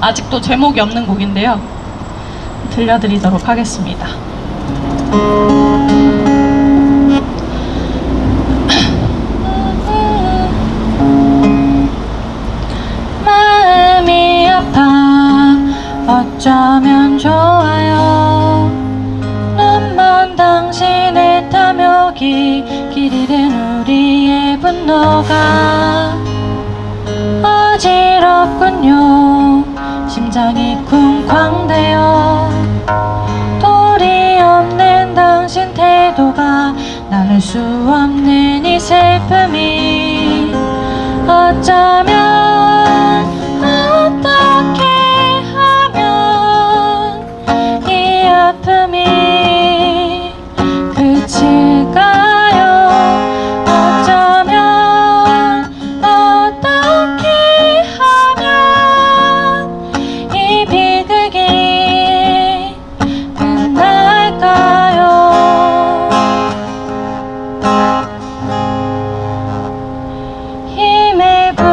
아직도 제목이 없는 곡인데요. 들려드리도록 하겠습니다. 마음이 아파 어쩌면 좋아요 눈먼 당신의 탐욕이 길이 된 우리의 분노가 어지럽군요 쿵쾅대요 도리 없는 당신 태도가 나눌 수 없는 이 슬픔이 어쩌면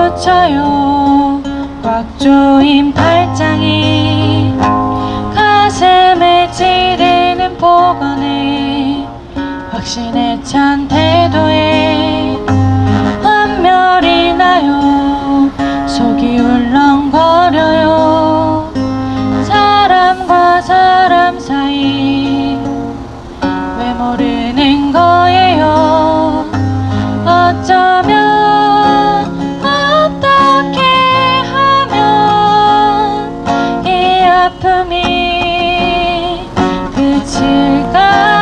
붙여요. 꽉 조인 팔짱이 가슴을 찌르는 폭언에 확신에 찬 태도에 아픔이 그칠까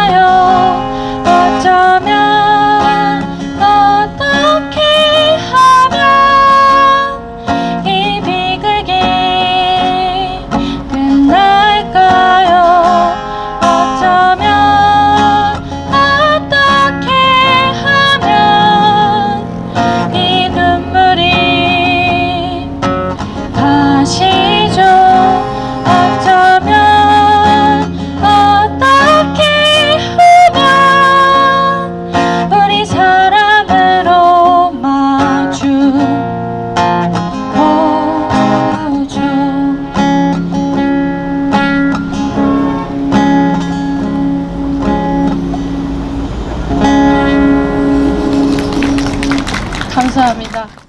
감사합니다.